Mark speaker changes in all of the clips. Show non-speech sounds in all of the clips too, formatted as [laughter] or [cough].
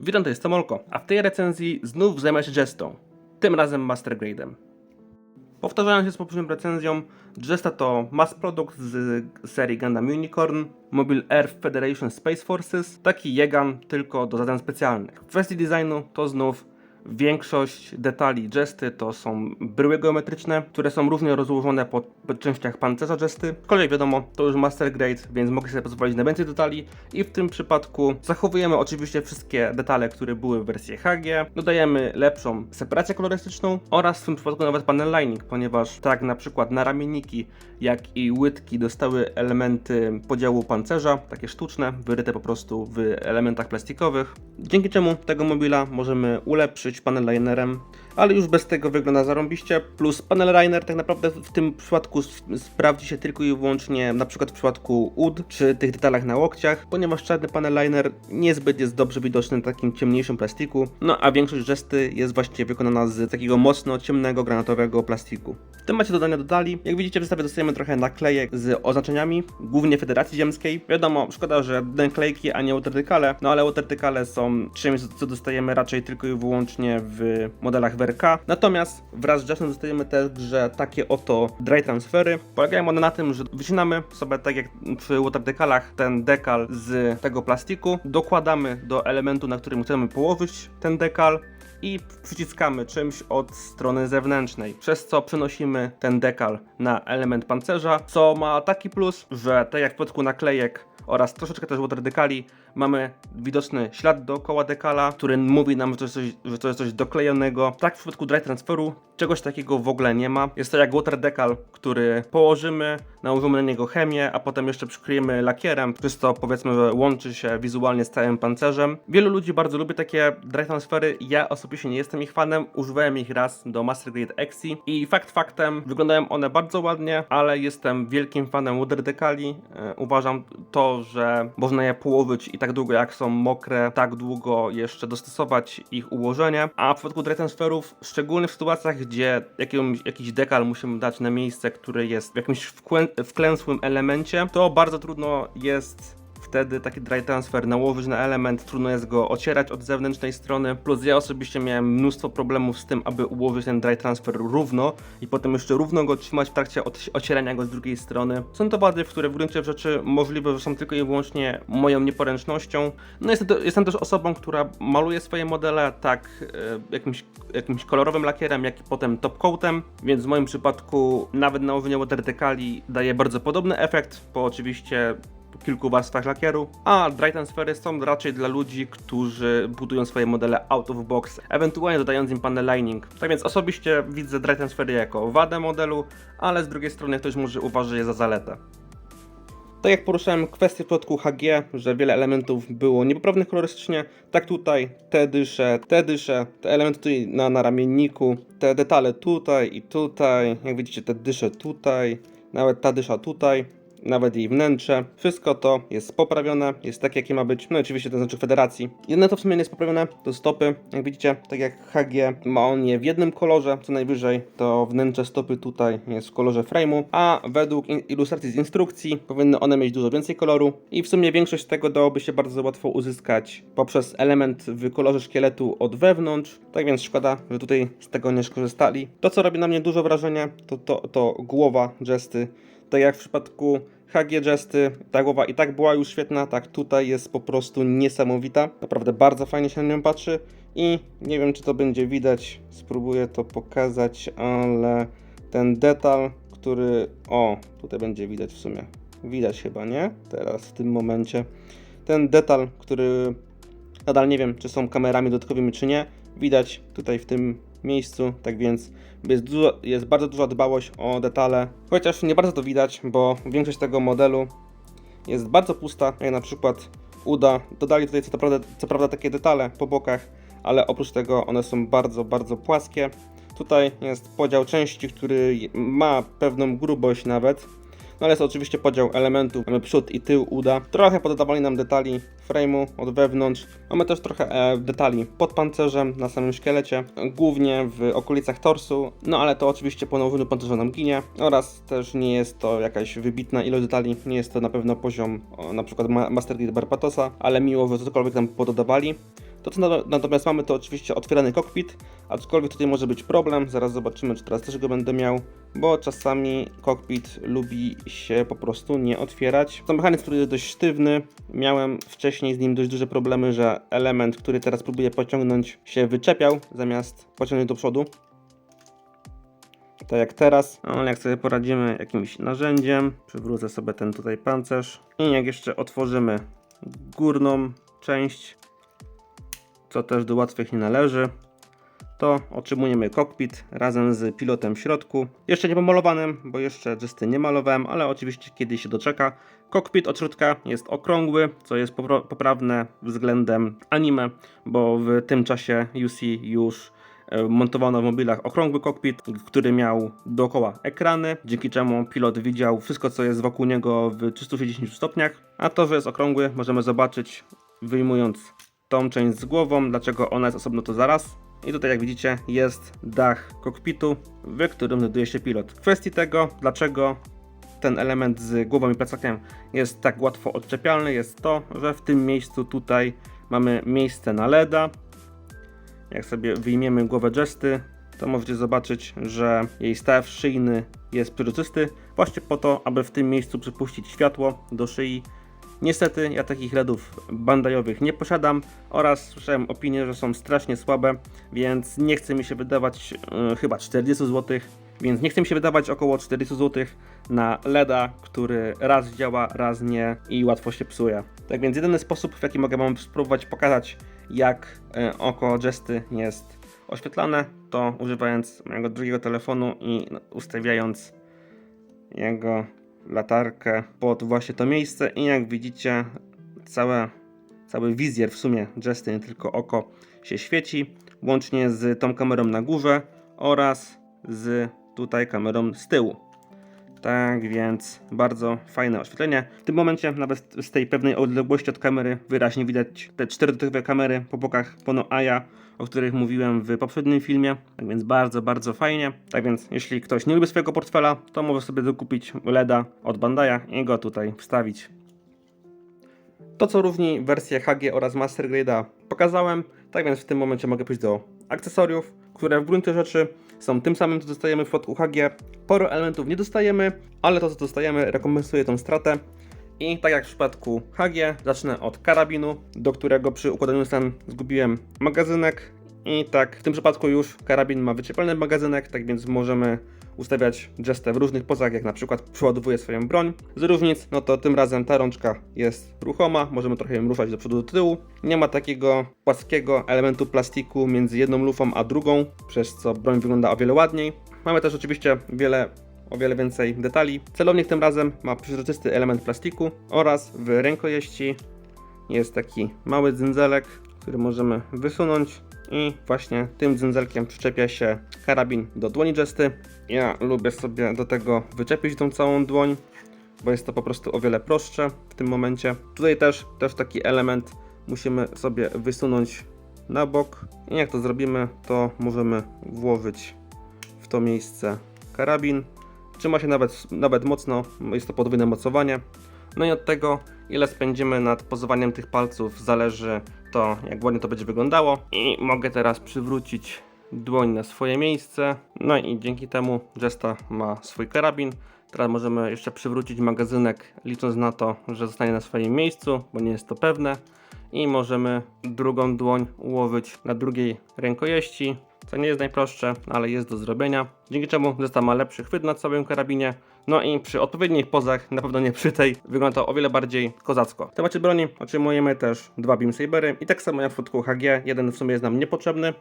Speaker 1: Witam, to jest Tomolko, a w tej recenzji znów zajmę się Jestą, tym razem Master Grade'em. Powtarzając się z poprzednią recenzją, Jesta to mass produkt z serii Gundam Unicorn, Mobile Earth Federation Space Forces, taki Jegan tylko do zadań specjalnych. W kwestii designu to znów większość detali Jesty to są bryły geometryczne, które są różnie rozłożone po częściach pancerza Jesty. Kolej wiadomo, to już Master Grade, więc mogę sobie pozwolić na więcej detali. I w tym przypadku zachowujemy oczywiście wszystkie detale, które były w wersji HG, dodajemy lepszą separację kolorystyczną oraz w tym przypadku nawet panel lining, ponieważ tak na przykład na ramienniki, jak i łydki dostały elementy podziału pancerza, takie sztuczne, wyryte po prostu w elementach plastikowych, dzięki czemu tego mobila możemy ulepszyć panel linerem, ale już bez tego wygląda zarąbiście, plus panel liner tak naprawdę w tym przypadku sprawdzi się tylko i wyłącznie na przykład w przypadku ud, czy tych detalach na łokciach, ponieważ czarny panel liner niezbyt jest dobrze widoczny na takim ciemniejszym plastiku, no a większość gesty jest właśnie wykonana z takiego mocno ciemnego, granatowego plastiku. W temacie dodania dodali, jak widzicie w zestawie dostajemy trochę naklejek z oznaczeniami, głównie Federacji Ziemskiej. Wiadomo, szkoda, że naklejki, a nie watertykale, no ale watertykale są czymś, co dostajemy raczej tylko i wyłącznie w modelach WRK. Natomiast wraz z Justem dostajemy także takie oto dry transfery. Polegają one na tym, że wycinamy sobie tak jak przy watertykalach ten dekal z tego plastiku, dokładamy do elementu, na którym chcemy położyć ten dekal i przyciskamy czymś od strony zewnętrznej, przez co przenosimy ten dekal na element pancerza, co ma taki plus, że tak jak w przypadku naklejek oraz troszeczkę też water dekali, mamy widoczny ślad dookoła dekala, który mówi nam, że to jest coś, że to jest coś doklejonego. Tak w przypadku dry transferu czegoś takiego w ogóle nie ma. Jest to jak water dekal, który położymy, nałożymy na niego chemię, a potem jeszcze przykryjemy lakierem, przez to powiedzmy, że łączy się wizualnie z całym pancerzem. Wielu ludzi bardzo lubi takie dry transfery, ja osobiście nie jestem ich fanem, używałem ich raz do Master Grade Exi i fakt faktem wyglądają one bardzo ładnie, ale jestem wielkim fanem water dekali. E, uważam to, że można je położyć i tak długo jak są mokre, tak długo jeszcze dostosować ich ułożenie, a w przypadku dry transferów, szczególnie w sytuacjach, gdzie jakimś, jakiś dekal musimy dać na miejsce, które jest w jakimś wklę- wklęsłym elemencie, to bardzo trudno jest wtedy taki dry transfer nałożyć na element, trudno jest go ocierać od zewnętrznej strony, plus ja osobiście miałem mnóstwo problemów z tym, aby ułożyć ten dry transfer równo i potem jeszcze równo go trzymać w trakcie ocierania go z drugiej strony. Są to wady, w które w gruncie rzeczy możliwe, że są tylko i wyłącznie moją nieporęcznością. No jestem, jestem też osobą, która maluje swoje modele tak e, jakimś, jakimś kolorowym lakierem, jak i potem top coatem, więc w moim przypadku nawet nałożenie water dekali daje bardzo podobny efekt, po oczywiście kilku warstwach lakieru, a dry transfery są raczej dla ludzi, którzy budują swoje modele out of box, ewentualnie dodając im panel lining. Tak więc osobiście widzę dry transfery jako wadę modelu, ale z drugiej strony ktoś może uważa je za zaletę. Tak jak poruszałem kwestię w przypadku HG, że wiele elementów było niepoprawnych kolorystycznie, tak tutaj te dysze, te dysze, te elementy tutaj na, na ramienniku, te detale tutaj i tutaj, jak widzicie te dysze tutaj, nawet ta dysza tutaj, nawet jej wnętrze. Wszystko to jest poprawione, jest tak jakie ma być. No oczywiście to znaczy federacji. Jedyne to w sumie nie jest poprawione, to stopy. Jak widzicie, tak jak HG ma on je w jednym kolorze, co najwyżej to wnętrze stopy tutaj jest w kolorze frame'u, a według ilustracji z instrukcji powinny one mieć dużo więcej koloru i w sumie większość tego dałoby się bardzo łatwo uzyskać poprzez element w kolorze szkieletu od wewnątrz. Tak więc szkoda, że tutaj z tego nie skorzystali. To co robi na mnie dużo wrażenie, to, to, to głowa Jesty. Tak jak w przypadku HG Jesty, ta głowa i tak była już świetna, tak tutaj jest po prostu niesamowita. Naprawdę bardzo fajnie się na nią patrzy i nie wiem czy to będzie widać, spróbuję to pokazać, ale ten detal, który... O, tutaj będzie widać w sumie. Widać chyba, nie? Teraz w tym momencie. Ten detal, który nadal nie wiem, czy są kamerami dodatkowymi, czy nie. Widać tutaj w tym miejscu, tak więc jest, dużo, jest bardzo duża dbałość o detale. Chociaż nie bardzo to widać, bo większość tego modelu jest bardzo pusta, jak na przykład uda. Dodali tutaj co prawda, co prawda takie detale po bokach, ale oprócz tego one są bardzo, bardzo płaskie. Tutaj jest podział części, który ma pewną grubość nawet. No ale jest oczywiście podział elementów, mamy przód i tył uda. Trochę pododawali nam detali frame'u od wewnątrz. Mamy też trochę e, detali pod pancerzem, na samym szkielecie, głównie w okolicach torsu. No ale to oczywiście po nałożeniu pancerza nam ginie. Oraz też nie jest to jakaś wybitna ilość detali, nie jest to na pewno poziom o, na przykład Ma- Master Grade Barbatosa, ale miło, że cokolwiek tam pododawali. To co na- natomiast mamy to oczywiście otwierany kokpit, aczkolwiek tutaj może być problem, zaraz zobaczymy czy teraz też go będę miał, bo czasami kokpit lubi się po prostu nie otwierać. To mechanizm, który jest dość sztywny, miałem wcześniej z nim dość duże problemy, że element, który teraz próbuję pociągnąć się wyczepiał zamiast pociągnąć do przodu. Tak jak teraz, no, ale jak sobie poradzimy jakimś narzędziem, przywrócę sobie ten tutaj pancerz i jak jeszcze otworzymy górną część, co też do łatwych nie należy, to otrzymujemy kokpit razem z pilotem w środku. Jeszcze nie pomalowanym, bo jeszcze Justy nie malowałem, ale oczywiście kiedyś się doczeka. Kokpit od środka jest okrągły, co jest poprawne względem anime, bo w tym czasie UC już e, montowano w mobilach okrągły kokpit, który miał dookoła ekrany, dzięki czemu pilot widział wszystko, co jest wokół niego w 360 stopniach. A to, że jest okrągły, możemy zobaczyć wyjmując tą część z głową, dlaczego ona jest osobno to zaraz. I tutaj jak widzicie jest dach kokpitu, w którym znajduje się pilot. W kwestii tego, dlaczego ten element z głową i plecakiem jest tak łatwo odczepialny, jest to, że w tym miejscu tutaj mamy miejsce na LEDa. Jak sobie wyjmiemy głowę Jesty, to możecie zobaczyć, że jej staw szyjny jest przejrzysty, właśnie po to, aby w tym miejscu przypuścić światło do szyi. Niestety ja takich LEDów bandajowych nie posiadam oraz słyszałem opinię, że są strasznie słabe, więc nie chce mi się wydawać e, chyba 40 zł, więc nie chce mi się wydawać około 40 zł na LEDa, który raz działa, raz nie i łatwo się psuje. Tak więc jedyny sposób, w jaki mogę wam spróbować pokazać, jak e, oko Jesty jest oświetlane, to używając mojego drugiego telefonu i ustawiając jego latarkę pod właśnie to miejsce i jak widzicie całe, cały wizjer w sumie Jesty, nie tylko oko się świeci, łącznie z tą kamerą na górze oraz z tutaj kamerą z tyłu. Tak więc bardzo fajne oświetlenie. W tym momencie nawet z tej pewnej odległości od kamery wyraźnie widać te cztery dotykowe kamery po bokach Pono Aya, o których mówiłem w poprzednim filmie. Tak więc bardzo, bardzo fajnie. Tak więc jeśli ktoś nie lubi swojego portfela, to może sobie dokupić LEDa od Bandai'a i go tutaj wstawić. To co równi wersję HG oraz Master Grade'a pokazałem, tak więc w tym momencie mogę pójść do akcesoriów, które w gruncie rzeczy są tym samym co dostajemy w przypadku HG. Sporo elementów nie dostajemy, ale to co dostajemy rekompensuje tą stratę. I tak jak w przypadku HG, zacznę od karabinu, do którego przy układaniu stan zgubiłem magazynek. I tak w tym przypadku już karabin ma wyczepialny magazynek, tak więc możemy ustawiać gestę w różnych pozach, jak na przykład przeładowuję swoją broń. Z różnic, no to tym razem ta rączka jest ruchoma, możemy trochę ją ruszać do przodu do tyłu. Nie ma takiego płaskiego elementu plastiku między jedną lufą a drugą, przez co broń wygląda o wiele ładniej. Mamy też oczywiście wiele o wiele więcej detali. Celownik tym razem ma przezroczysty element plastiku oraz w rękojeści jest taki mały dzynzelek, który możemy wysunąć i właśnie tym dzynzelkiem przyczepia się karabin do dłoni Jesty. Ja lubię sobie do tego wyczepić tą całą dłoń, bo jest to po prostu o wiele prostsze w tym momencie. Tutaj też, też taki element musimy sobie wysunąć na bok i jak to zrobimy, to możemy włożyć w to miejsce karabin. Trzyma się nawet, nawet mocno, jest to podwójne mocowanie. No i od tego, ile spędzimy nad pozowaniem tych palców, zależy to, jak ładnie to będzie wyglądało. I mogę teraz przywrócić dłoń na swoje miejsce. No i dzięki temu Jesta ma swój karabin. Teraz możemy jeszcze przywrócić magazynek, licząc na to, że zostanie na swoim miejscu, bo nie jest to pewne. I możemy drugą dłoń ułożyć na drugiej rękojeści, co nie jest najprostsze, ale jest do zrobienia. Dzięki czemu Zesta ma lepszy chwyt na całym karabinie. No i przy odpowiednich pozach, na pewno nie przy tej, wygląda to o wiele bardziej kozacko. W temacie broni otrzymujemy też dwa Beam Sabery i tak samo jak w przypadku HG, jeden w sumie jest nam niepotrzebny,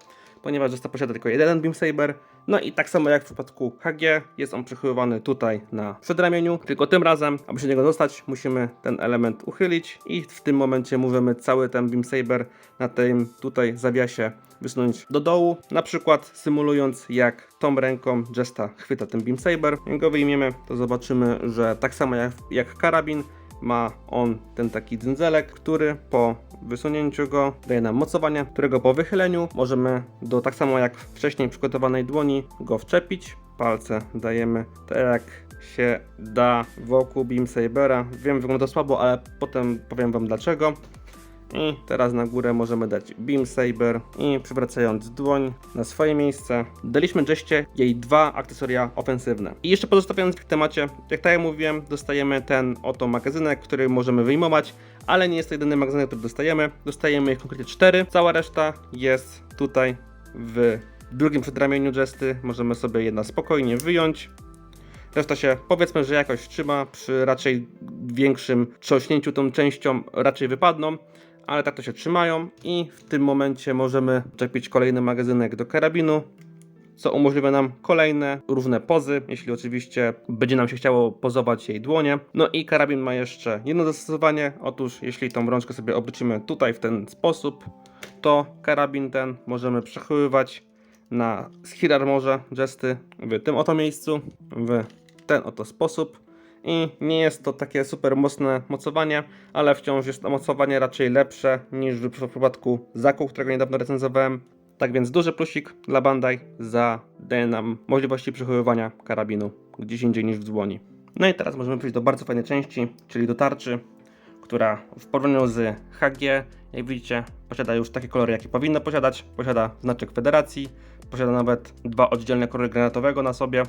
Speaker 1: ponieważ Zesta posiada tylko jeden Beam Saber. No i tak samo jak w przypadku HG, jest on przechowywany tutaj na przedramieniu, tylko tym razem, aby się do niego dostać, musimy ten element uchylić i w tym momencie możemy cały ten Beam Saber na tym tutaj zawiasie wysunąć do dołu, na przykład symulując jak tą ręką Jesta chwyta ten Beam Saber. Jak go wyjmiemy, to zobaczymy, że tak samo jak, jak karabin, ma on ten taki dzynzelek, który po wysunięciu go daje nam mocowanie, którego po wychyleniu możemy do tak samo jak wcześniej przygotowanej dłoni go wczepić. Palce dajemy tak jak się da wokół Beam Sabera. Wiem, wygląda słabo, ale potem powiem Wam dlaczego. I teraz na górę możemy dać Beam Saber i przywracając dłoń na swoje miejsce, daliśmy Jeście jej dwa akcesoria ofensywne. I jeszcze pozostawiając w temacie, jak tak jak mówiłem, dostajemy ten oto magazynek, który możemy wyjmować, ale nie jest to jedyny magazynek, który dostajemy. Dostajemy ich konkretnie cztery. Cała reszta jest tutaj w drugim przedramieniu Jesty. Możemy sobie jedna spokojnie wyjąć. Reszta się powiedzmy, że jakoś trzyma, przy raczej większym trząśnięciu tą częścią raczej wypadną, ale tak to się trzymają i w tym momencie możemy czepić kolejny magazynek do karabinu, co umożliwia nam kolejne różne pozy, jeśli oczywiście będzie nam się chciało pozować jej dłonie. No i karabin ma jeszcze jedno zastosowanie, otóż jeśli tą rączkę sobie obrócimy tutaj w ten sposób, to karabin ten możemy przechowywać na Schir Armorze Jesty w tym oto miejscu, w ten oto sposób. I nie jest to takie super mocne mocowanie, ale wciąż jest to mocowanie raczej lepsze niż w przypadku Zaku, którego niedawno recenzowałem. Tak więc duży plusik dla Bandai za daje nam możliwości przechowywania karabinu gdzieś indziej niż w dłoni. No i teraz możemy przejść do bardzo fajnej części, czyli do tarczy, która w porównaniu z HG, jak widzicie, posiada już takie kolory, jakie powinna posiadać. Posiada znaczek federacji, posiada nawet dwa oddzielne kolory granatowego na sobie.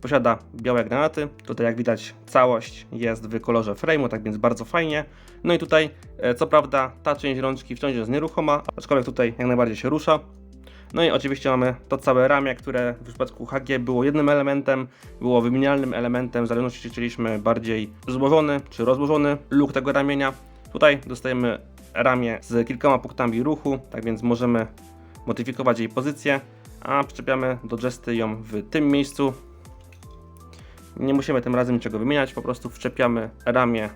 Speaker 1: Posiada białe granaty. Tutaj, jak widać, całość jest w kolorze frame'u, tak więc bardzo fajnie. No i tutaj, e, co prawda, ta część rączki wciąż jest nieruchoma, aczkolwiek tutaj jak najbardziej się rusza. No i oczywiście mamy to całe ramię, które w przypadku HG było jednym elementem, było wymienialnym elementem, w zależności czy chcieliśmy bardziej złożony czy rozłożony look tego ramienia. Tutaj dostajemy ramię z kilkoma punktami ruchu, tak więc możemy modyfikować jej pozycję, a przyczepiamy do Jesty ją w tym miejscu. Nie musimy tym razem niczego wymieniać, po prostu wczepiamy ramię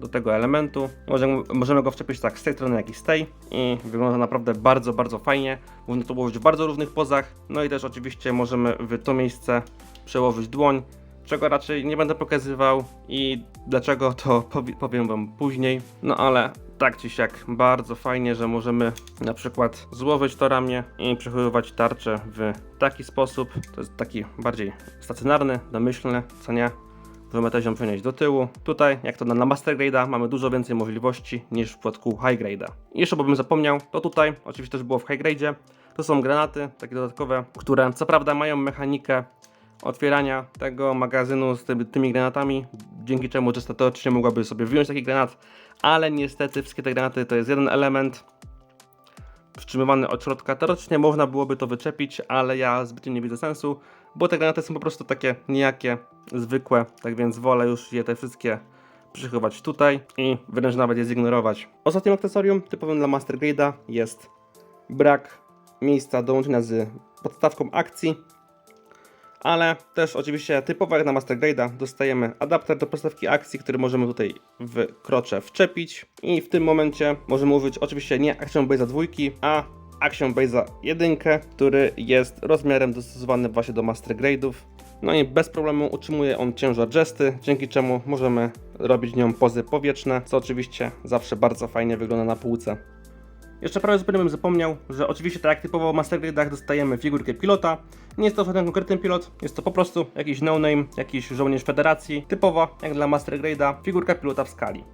Speaker 1: do tego elementu. Możemy, możemy go wczepić tak z tej strony, jak i z tej i wygląda naprawdę bardzo, bardzo fajnie. Można to ułożyć w bardzo różnych pozach. No i też oczywiście możemy w to miejsce przełożyć dłoń, czego raczej nie będę pokazywał i dlaczego to [laughs] powie- powiem wam później. No ale tak czy siak bardzo fajnie, że możemy na przykład złożyć to ramię i przechowywać tarczę w taki sposób. To jest taki bardziej stacjonarny, domyślny, co nie? Możemy ją przenieść do tyłu. Tutaj, jak to na, Master Grade'a, mamy dużo więcej możliwości niż w przypadku High Grade'a. Jeszcze, bo bym zapomniał, to tutaj, oczywiście też było w High Grade'zie, to są granaty, takie dodatkowe, które co prawda mają mechanikę otwierania tego magazynu z tymi, granatami, dzięki czemu Jesta teoretycznie mogłaby sobie wyjąć taki granat, ale niestety wszystkie te granaty to jest jeden element, wstrzymywany od środka. Teoretycznie można byłoby to wyczepić, ale ja zbytnio nie widzę sensu, bo te granaty są po prostu takie nijakie, zwykłe, tak więc wolę już je te wszystkie przychować tutaj i wręcz nawet je zignorować. Ostatnim akcesorium typowym dla Master Grade'a jest brak miejsca do łączenia z podstawką akcji, ale też oczywiście typowo jak na Master Grade'a dostajemy adapter do podstawki akcji, który możemy tutaj w krocze wczepić i w tym momencie możemy użyć oczywiście nie Action Base'a dwójki, a Action Base'a jedynkę, który jest rozmiarem dostosowany właśnie do Master Grade'ów. No i bez problemu utrzymuje on ciężar Jesty, dzięki czemu możemy robić nią pozy powietrzne, co oczywiście zawsze bardzo fajnie wygląda na półce. Jeszcze prawie zupełnie bym zapomniał, że oczywiście tak jak typowo w Master Grade'ach dostajemy figurkę pilota. Nie jest to żaden konkretny pilot, jest to po prostu jakiś no-name, jakiś żołnierz federacji. Typowa, jak dla Master Grade'a, figurka pilota w skali.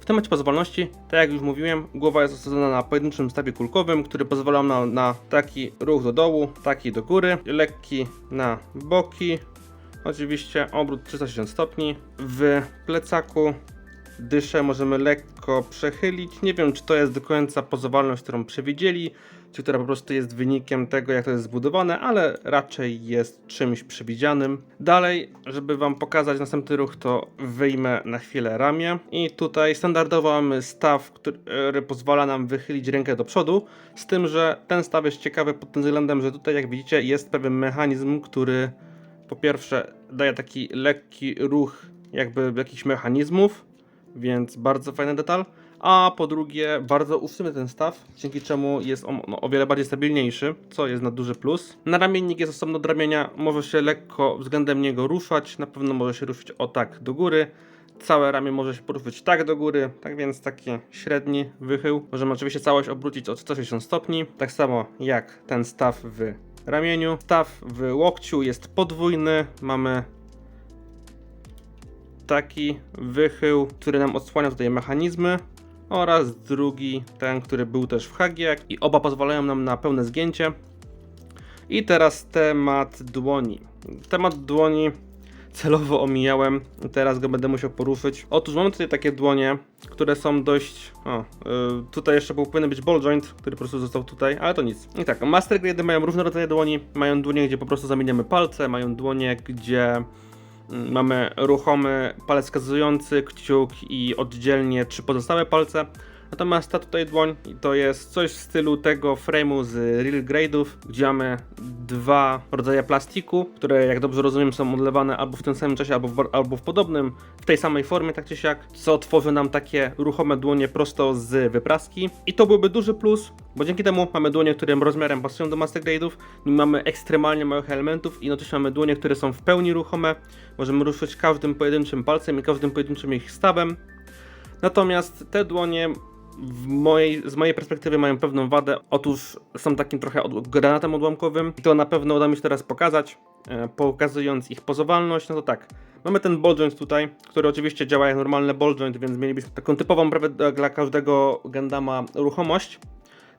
Speaker 1: W temacie pozwolności, tak jak już mówiłem, głowa jest osadzona na pojedynczym stawie kulkowym, który pozwala nam na taki ruch do dołu, taki do góry, lekki na boki, oczywiście obrót 360 stopni. W plecaku dyszę możemy lekko przechylić. Nie wiem, czy to jest do końca pozowalność, którą przewidzieli, czy która po prostu jest wynikiem tego, jak to jest zbudowane, ale raczej jest czymś przewidzianym. Dalej, żeby Wam pokazać następny ruch, to wyjmę na chwilę ramię i tutaj standardowo mamy staw, który pozwala nam wychylić rękę do przodu, z tym, że ten staw jest ciekawy pod tym względem, że tutaj, jak widzicie, jest pewien mechanizm, który po pierwsze daje taki lekki ruch jakby jakichś mechanizmów, więc bardzo fajny detal. A po drugie, bardzo usztywny ten staw, dzięki czemu jest on no, o wiele bardziej stabilniejszy, co jest na duży plus. Naramiennik jest osobno od ramienia, może się lekko względem niego ruszać, na pewno może się ruszyć o tak do góry. Całe ramię może się poruszyć tak do góry, tak więc taki średni wychył. Możemy oczywiście całość obrócić o 160 stopni, tak samo jak ten staw w ramieniu. Staw w łokciu jest podwójny, mamy taki wychył, który nam odsłania tutaj mechanizmy. oraz drugi, ten, który był też w HG i oba pozwalają nam na pełne zgięcie. I teraz temat dłoni. Temat dłoni celowo omijałem, teraz go będę musiał poruszyć. Otóż mamy tutaj takie dłonie, które są dość... O, y, tutaj jeszcze powinien być ball joint, który po prostu został tutaj, ale to nic. I tak, Master Grade mają różne rodzaje dłoni, mają dłonie, gdzie po prostu zamieniamy palce, mają dłonie, gdzie mamy ruchomy palec wskazujący, kciuk i oddzielnie trzy pozostałe palce. Natomiast ta tutaj dłoń to jest coś w stylu tego frame'u z Real Grade'ów, gdzie mamy dwa rodzaje plastiku, które jak dobrze rozumiem są odlewane albo w tym samym czasie, albo w, albo w podobnym, w tej samej formie tak czy siak, co tworzy nam takie ruchome dłonie prosto z wypraski. I to byłby duży plus, bo dzięki temu mamy dłonie, które rozmiarem pasują do Master Grade'ów, mamy ekstremalnie małych elementów i jednocześnie mamy dłonie, które są w pełni ruchome, możemy ruszyć każdym pojedynczym palcem i każdym pojedynczym ich stawem. Natomiast te dłonie mojej, z mojej perspektywy mają pewną wadę. Otóż są takim trochę od, granatem odłamkowym. I to na pewno uda mi się teraz pokazać, e, pokazując ich pozowalność. No to tak, mamy ten ball joint tutaj, który oczywiście działa jak normalny ball joint, więc mielibyśmy taką typową prawie dla każdego Gundama ruchomość.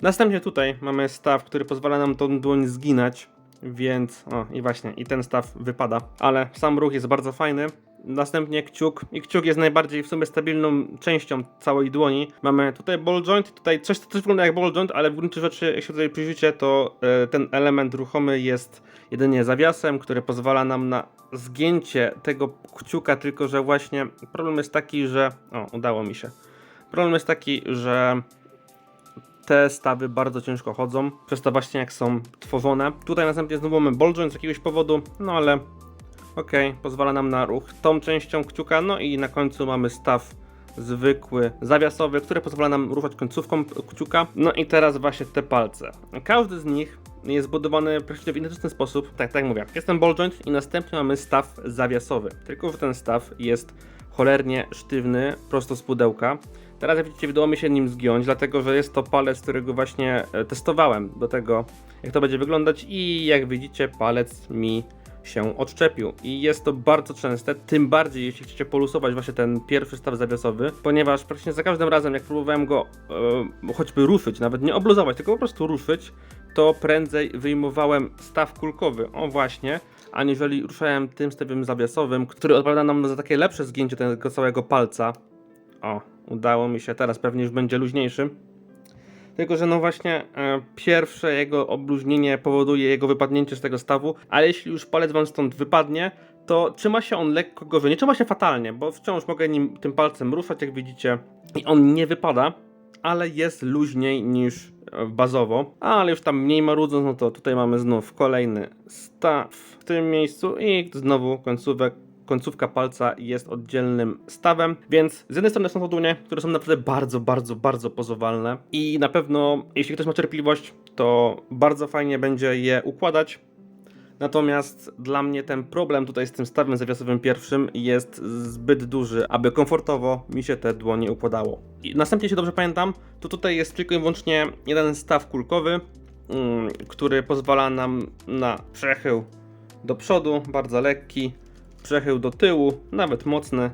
Speaker 1: Następnie tutaj mamy staw, który pozwala nam tą dłoń zginać, więc o i właśnie, i ten staw wypada, ale sam ruch jest bardzo fajny. Następnie kciuk i kciuk jest najbardziej w sumie stabilną częścią całej dłoni. Mamy tutaj ball joint, tutaj coś, co też wygląda jak ball joint, ale w gruncie rzeczy, jak się tutaj przyjrzycie, to e, ten element ruchomy jest jedynie zawiasem, który pozwala nam na zgięcie tego kciuka, tylko że właśnie problem jest taki, że... O, udało mi się. Problem jest taki, że te stawy bardzo ciężko chodzą, przez to właśnie jak są tworzone. Tutaj następnie znowu mamy ball joint z jakiegoś powodu, no ale okej, pozwala nam na ruch tą częścią kciuka, no i na końcu mamy staw zwykły, zawiasowy, który pozwala nam ruszać końcówką kciuka. No i teraz właśnie te palce. Każdy z nich jest zbudowany praktycznie w identyczny sposób. Tak, tak mówię, jest ten ball joint i następnie mamy staw zawiasowy. Tylko, że ten staw jest cholernie sztywny, prosto z pudełka. Teraz jak widzicie, udało mi się nim zgiąć, dlatego że jest to palec, którego właśnie e, testowałem do tego, jak to będzie wyglądać i jak widzicie, palec mi się odczepił. I jest to bardzo częste, tym bardziej jeśli chcecie polusować właśnie ten pierwszy staw zawiasowy, ponieważ praktycznie za każdym razem, jak próbowałem go e, choćby ruszyć, nawet nie obluzować, tylko po prostu ruszyć, to prędzej wyjmowałem staw kulkowy, o właśnie, aniżeli ruszałem tym stawem zawiasowym, który odpowiada nam za takie lepsze zgięcie tego całego palca. O, udało mi się, teraz pewnie już będzie luźniejszy. Tylko, że no właśnie e, pierwsze jego obluźnienie powoduje jego wypadnięcie z tego stawu, ale jeśli już palec wam stąd wypadnie, to trzyma się on lekko gorzej. Nie trzyma się fatalnie, bo wciąż mogę nim tym palcem ruszać, jak widzicie, i on nie wypada, ale jest luźniej niż e, bazowo. Ale już tam mniej marudząc, no to tutaj mamy znów kolejny staw w tym miejscu i znowu końcówek końcówka palca jest oddzielnym stawem, więc z jednej strony są to dłonie, które są naprawdę bardzo, bardzo, bardzo pozowalne i na pewno, jeśli ktoś ma cierpliwość, to bardzo fajnie będzie je układać. Natomiast dla mnie ten problem tutaj z tym stawem zawiasowym pierwszym jest zbyt duży, aby komfortowo mi się te dłonie układało. I następnie, jeśli dobrze pamiętam, to tutaj jest tylko i wyłącznie jeden staw kulkowy, mm, który pozwala nam na przechył do przodu, bardzo lekki, przechył do tyłu, nawet mocny.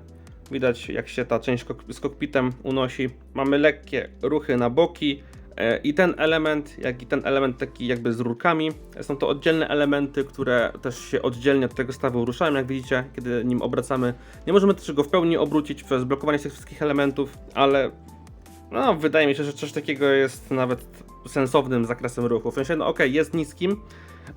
Speaker 1: Widać jak się ta część z kokpitem unosi. Mamy lekkie ruchy na boki. e, I ten element, jak i ten element taki jakby z rurkami, są to oddzielne elementy, które też się oddzielnie od tego stawu ruszają, jak widzicie, kiedy nim obracamy. Nie możemy też go w pełni obrócić przez blokowanie tych wszystkich elementów, ale no, wydaje mi się, że coś takiego jest nawet sensownym zakresem ruchu. W sensie, no okej, jest niskim,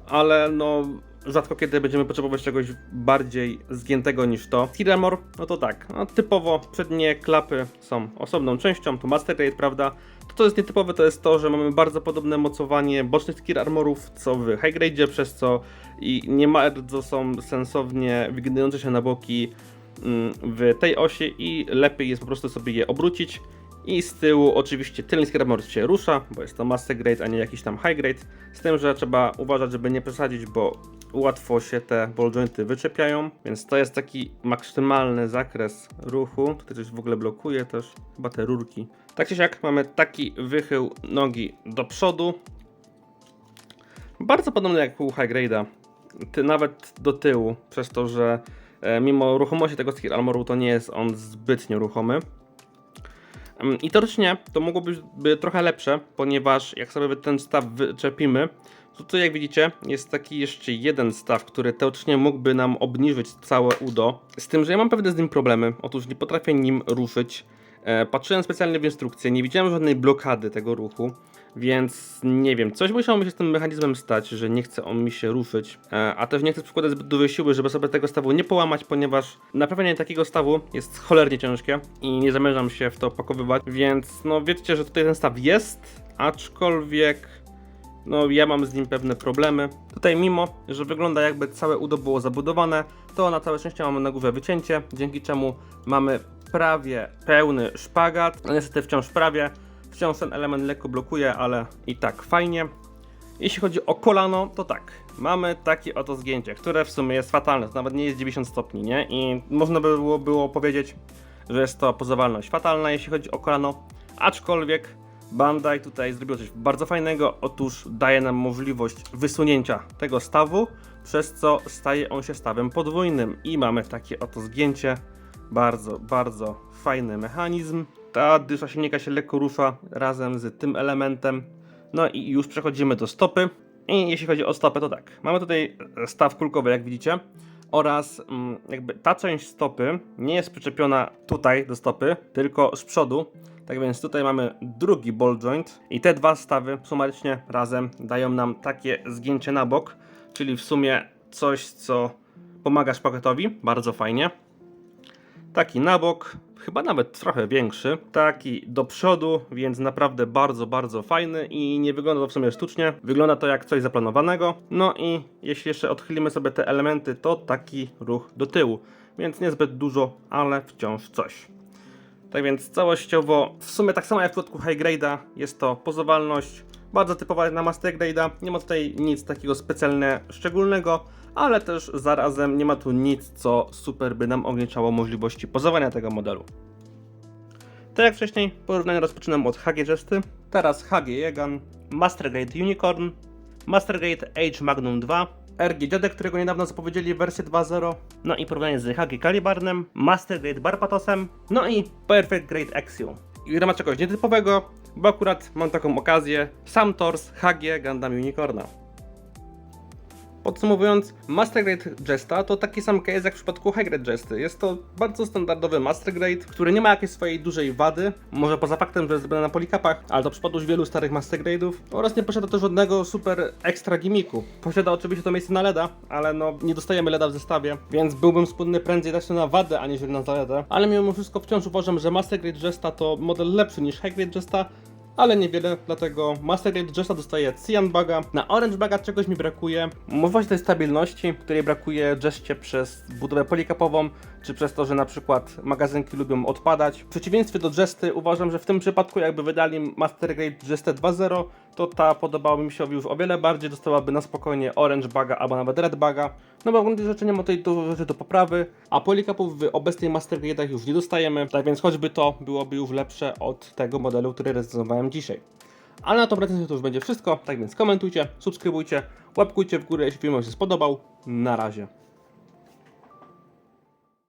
Speaker 1: ale no rzadko kiedy będziemy potrzebować czegoś bardziej zgiętego niż to. Steel Armor, no to tak, no, typowo przednie klapy są osobną częścią, to Master Grade, prawda? To, co jest nietypowe, to jest to, że mamy bardzo podobne mocowanie bocznych Steel Armorów, co w High Grade, przez co i nie bardzo są sensownie wygnujące się na boki mm, w tej osi i lepiej jest po prostu sobie je obrócić. I z tyłu oczywiście tylny skramor się rusza, bo jest to Master Grade, a nie jakiś tam High Grade. Z tym, że trzeba uważać, żeby nie przesadzić, bo łatwo się te ball jointy wyczepiają, więc to jest taki maksymalny zakres ruchu. Tutaj coś w ogóle blokuje też, chyba te rurki. Tak czy siak mamy taki wychył nogi do przodu. Bardzo podobny jak u High Grade'a, nawet do tyłu, przez to, że e, mimo ruchomości tego Steel Armoru to nie jest on zbytnio ruchomy. I teoretycznie to mogłoby być by trochę lepsze, ponieważ jak sobie ten staw wyczepimy, to tutaj jak widzicie jest taki jeszcze jeden staw, który teoretycznie mógłby nam obniżyć całe udo. Z tym, że ja mam pewne z nim problemy. Otóż nie potrafię nim ruszyć. E, patrzyłem specjalnie w instrukcję, nie widziałem żadnej blokady tego ruchu. Więc nie wiem, coś musiało mi się z tym mechanizmem stać, że nie chce on mi się ruszyć, e, a też nie chcę przykładać zbyt dużej siły, żeby sobie tego stawu nie połamać, ponieważ naprawianie takiego stawu jest cholernie ciężkie i nie zamierzam się w to opakowywać, więc no wiecie, że tutaj ten staw jest, aczkolwiek no ja mam z nim pewne problemy. Tutaj mimo, że wygląda jakby całe udo było zabudowane, to na całe szczęście mamy na górze wycięcie, dzięki czemu mamy prawie pełny szpagat, no niestety wciąż prawie, wciąż ten element lekko blokuje, ale i tak fajnie. Jeśli chodzi o kolano, to tak, mamy takie oto zgięcie, które w sumie jest fatalne, to nawet nie jest 90 stopni, nie? I można by było, było powiedzieć, że jest to pozowalność fatalna, jeśli chodzi o kolano, aczkolwiek Bandai tutaj zrobił coś bardzo fajnego, otóż daje nam możliwość wysunięcia tego stawu, przez co staje on się stawem podwójnym i mamy takie oto zgięcie, bardzo, bardzo fajny mechanizm. Ta dysza silnika się lekko rusza razem z tym elementem. No i już przechodzimy do stopy. I jeśli chodzi o stopę, to tak. Mamy tutaj staw kulkowy, jak widzicie. Oraz mm, jakby ta część stopy nie jest przyczepiona tutaj do stopy, tylko z przodu. Tak więc tutaj mamy drugi ball joint i te dwa stawy sumarycznie razem dają nam takie zgięcie na bok, czyli w sumie coś, co pomaga szpaketowi, bardzo fajnie. Taki na bok, chyba nawet trochę większy. Taki do przodu, więc naprawdę bardzo, bardzo fajny i nie wygląda to w sumie sztucznie. Wygląda to jak coś zaplanowanego. No i jeśli jeszcze odchylimy sobie te elementy, to taki ruch do tyłu. Więc niezbyt dużo, ale wciąż coś. Tak więc całościowo, w sumie tak samo jak w przypadku High Grade'a, jest to pozowalność bardzo typowa na Master Grade'a. Nie ma tutaj nic takiego specjalnie szczególnego, ale też zarazem nie ma tu nic, co super by nam ograniczało możliwości pozowania tego modelu. Tak jak wcześniej, porównanie rozpoczynam od HG Jesty, teraz HG Jegan, Master Grade Unicorn, Master Grade Age Magnum 2, RG Dziadek, którego niedawno zapowiedzieli wersję 2.0, no i porównanie z HG Calibarnem, Master Grade Barpatosem, no i Perfect Grade Axiom. I w ramach czegoś nietypowego, bo akurat mam taką okazję, sam tors HG Gundam Unicorna. Podsumowując, Master Grade Jesta to taki sam case jak w przypadku High Grade Jesty. Jest to bardzo standardowy Master Grade, który nie ma jakiejś swojej dużej wady, może poza faktem, że jest zrobiony na polikapach, ale to przypadło już wielu starych Master Grade'ów oraz nie posiada też żadnego super ekstra gimmicku. Posiada oczywiście to miejsce na LEDa, ale no nie dostajemy LEDa w zestawie, więc byłbym skłonny prędzej dać to na wadę, aniżeli na zaledę. Ale mimo wszystko wciąż uważam, że Master Grade Jesta to model lepszy niż High Grade Jesta, ale niewiele, dlatego Master Grade Jesta dostaje Cyan Baga. Na Orange Baga czegoś mi brakuje. Może tej stabilności, której brakuje Jeście przez budowę polikapową, czy przez to, że na przykład magazynki lubią odpadać. W przeciwieństwie do Jesty uważam, że w tym przypadku jakby wydali Master Grade Jestę 2.0, to ta podobałaby mi się już o wiele bardziej, dostałaby na spokojnie Orange Baga albo nawet Red Baga. No bo w gruncie rzeczy nie ma tutaj dużo rzeczy do poprawy, a polikapów w obecnej Master Grade'ach już nie dostajemy, tak więc choćby to byłoby już lepsze od tego modelu, który recenzowałem dzisiaj. Ale na tą recenzję to już będzie wszystko, tak więc komentujcie, subskrybujcie, łapkujcie w górę, jeśli film Wam się spodobał. Na razie.